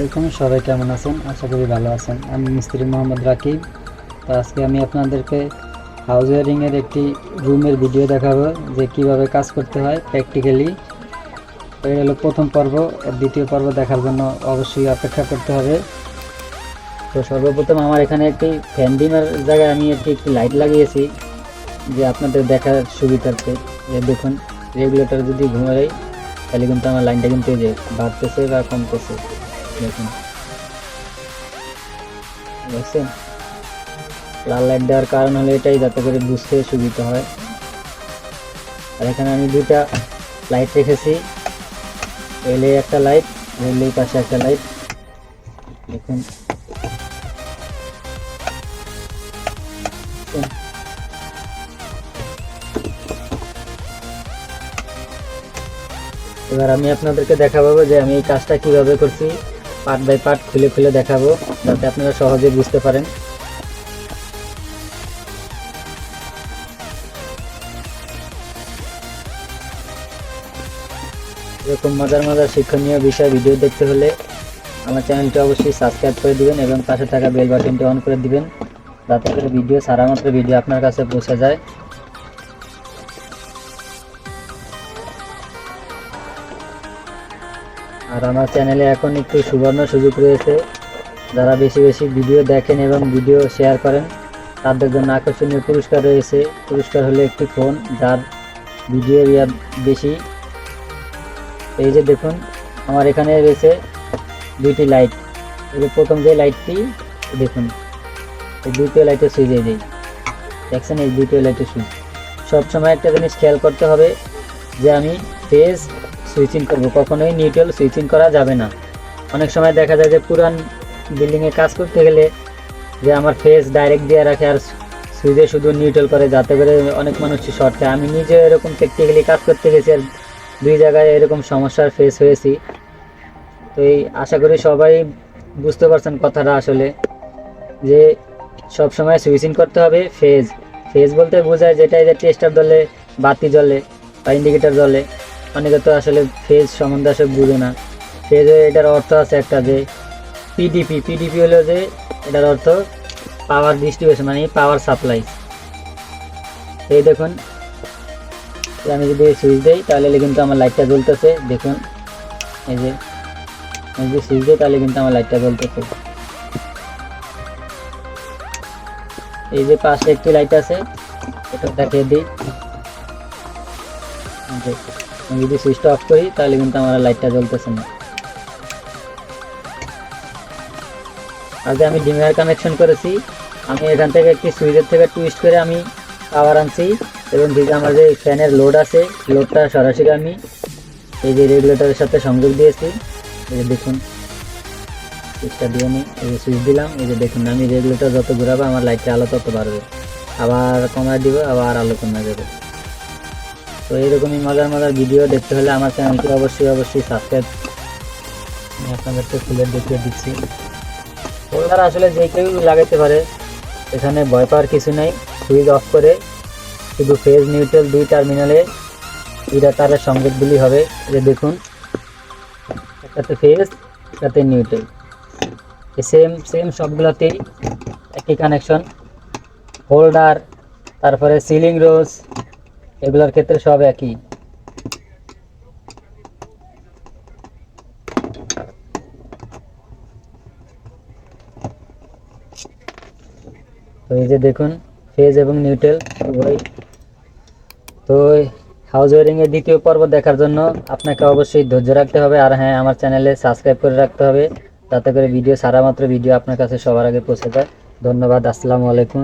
আলাইকুম, সবাই কেমন আছেন? আশা করি ভালো আছেন। আমি মিস্ত্রি মোহাম্মদ রাকিব। তো আজকে আমি আপনাদেরকে হাউস ওয়ারিংয়ের একটি রুমের ভিডিও দেখাবো, যে কীভাবে কাজ করতে হয় প্র্যাকটিক্যালি এটা হলো প্রথম পর্ব দ্বিতীয় পর্ব দেখার জন্য অবশ্যই অপেক্ষা করতে হবে। তো সর্বপ্রথম আমার এখানে একটি ফ্যান ডিমের জায়গায় আমি একটি একটি লাইট লাগিয়েছি, যে আপনাদের দেখার সুবিধার্থে। যে দেখুন রেগুলেটর যদি ঘুমাই তাহলে কিন্তু আমার লাইনটা কিন্তু যে বাড়তেছে বা কমতেছে। দেখুন। বুঝছেন লাল লাইট দেওয়ার কারণ হলো এটাই, যাতে করে বুঝতে সুবিধা হয়। আর এখানে আমি দুটা লাইট রেখেছি। এলে একটা লাইট রেলে পাশে একটা লাইট দেখুন। এবার আমি আপনাদেরকে দেখাবো যে আমি এই কাজটা কীভাবে করছি। পার্ট বাই পার্ট খুলে খুলে দেখাবো, যাতে আপনারা সহজে বুঝতে পারেন। এরকম মজার মজার শিক্ষণীয় বিষয়, ভিডিও দেখতে হলে আমার চ্যানেলটি অবশ্যই সাবস্ক্রাইব করে দিবেন এবং পাশে থাকা বেল বাটনটি অন করে দিবেন, যাতে করে ভিডিও সারা মাত্র ভিডিও আপনার কাছে পৌঁছে যায়। আর আমার চ্যানেলে এখন একটু সুবর্ণ সুযোগ রয়েছে। যারা বেশি বেশি ভিডিও দেখেন এবং ভিডিও শেয়ার করেন, তাদের জন্য আকর্ষণীয় পুরস্কার রয়েছে। পুরস্কার হলো একটি ফোন যার ভিডিও ইয়া বেশি। এই যে দেখুন, আমার এখানে রয়েছে দুইটি লাইট এই প্রথম যে লাইটটি দেখুন, এই দ্বিতীয় লাইটের সুইচ এই যে। দেখছেন এই দ্বিতীয় লাইটের সুইচ সবসময় একটা জিনিস খেয়াল করতে হবে যে আমি ফেজ সুইচিং করব। কখনোই নিউট্রাল সুইচিং করা যাবে না। অনেক সময় দেখা যায় যে পুরান বিল্ডিংয়ে কাজ করতে গেলে যে আমার ফেস ডাইরেক্ট দিয়ে রাখে আর সুইচে শুধু নিউট্রাল করে, যাতে করে অনেক মানুষ শর্ট খায়। আমি নিজে এরকম প্র্যাকটিক্যালি কাজ করতে গেছি আর দুই জায়গায় এরকম সমস্যার ফেস হয়েছি। তো এই আশা করি সবাই বুঝতে পারছেন কথাটা আসলে। যে সব সময় সুইচিং করতে হবে ফেজ ফেজ বলতে বোঝায় যেটা যে টেস্টার জ্বলে বাতি জ্বলে বা ইন্ডিকেটার জ্বলে। অনেকে তো আসলে ফেজ সম্বন্ধে আসলে বুঝে না। ফেজ এটার অর্থ আছে একটা যে পিডিপি পিডিপি হলো যে এটার অর্থ পাওয়ার ডিস্ট্রিবিউশন মানে পাওয়ার সাপ্লাই এই দেখুন আমি যদি সুইচ দিই, তাহলে কিন্তু আমার লাইটটা জ্বলতেছে। দেখুন, এই যে যদি সুইচ দিই, তাহলে কিন্তু আমার লাইটটা জ্বলতেছে। এই যে পাশে একটি লাইট আছে, এটা দেখিয়ে দিই। আমি যদি সুইচটা অফ করি, তাহলে কিন্তু আমার লাইটটা জ্বলতেছে না। আগে আমি ডিমার কানেকশন করেছি। আমি এখান থেকে একটি সুইচের থেকে টুইস্ট করে আমি পাওয়ার আনছি এবং দিকে আমার যে ফ্যানের লোড আছে লোডটা সরাসরি আমি এই যে রেগুলেটরের সাথে সংযোগ দিয়েছি। এই যে দেখুন সুইচটা দিয়ে আমি এই যে সুইচ দিলাম। এই যে দেখুন, আমি রেগুলেটর যত ঘুরাবো, আমার লাইটটা আলো তত বাড়বে। আবার কমায় দিব, আবার আলো কমে যাবে তো এইরকমই মজার মজার ভিডিও দেখতে হলে আমার চ্যানেলটি অবশ্যই অবশ্যই সাবস্ক্রাইব আমি আপনাদেরকে খুলে দেখিয়ে দিচ্ছি। হোল্ডার আসলে যে কেউ লাগাতে পারে, এখানে ভয় পাওয়ার কিছু নেই। সুইচ অফ করে শুধু ফেজ নিউট্রাল দুই টার্মিনালে দুইটা তারের সংযোগগুলি হবে। যে দেখুন, একটাতে ফেজ একটাতে নিউট্রাল সেম সেম সবগুলোতেই একই কানেকশন হোল্ডার তারপরে সিলিং রোজ এগুলোর ক্ষেত্রে সব একই। এই যে দেখুন, ফেজ এবং নিউট্রাল, উভয়। তো হাউস ওয়ারিং এর দ্বিতীয় পর্ব দেখার জন্য আপনাকে অবশ্যই ধৈর্য রাখতে হবে। আর হ্যাঁ আমার চ্যানেলে সাবস্ক্রাইব করে রাখতে হবে। যাতে করে ভিডিও সারা মাত্র ভিডিও আপনার কাছে সবার আগে পৌঁছে যায়। ধন্যবাদ, আসসালামু আলাইকুম।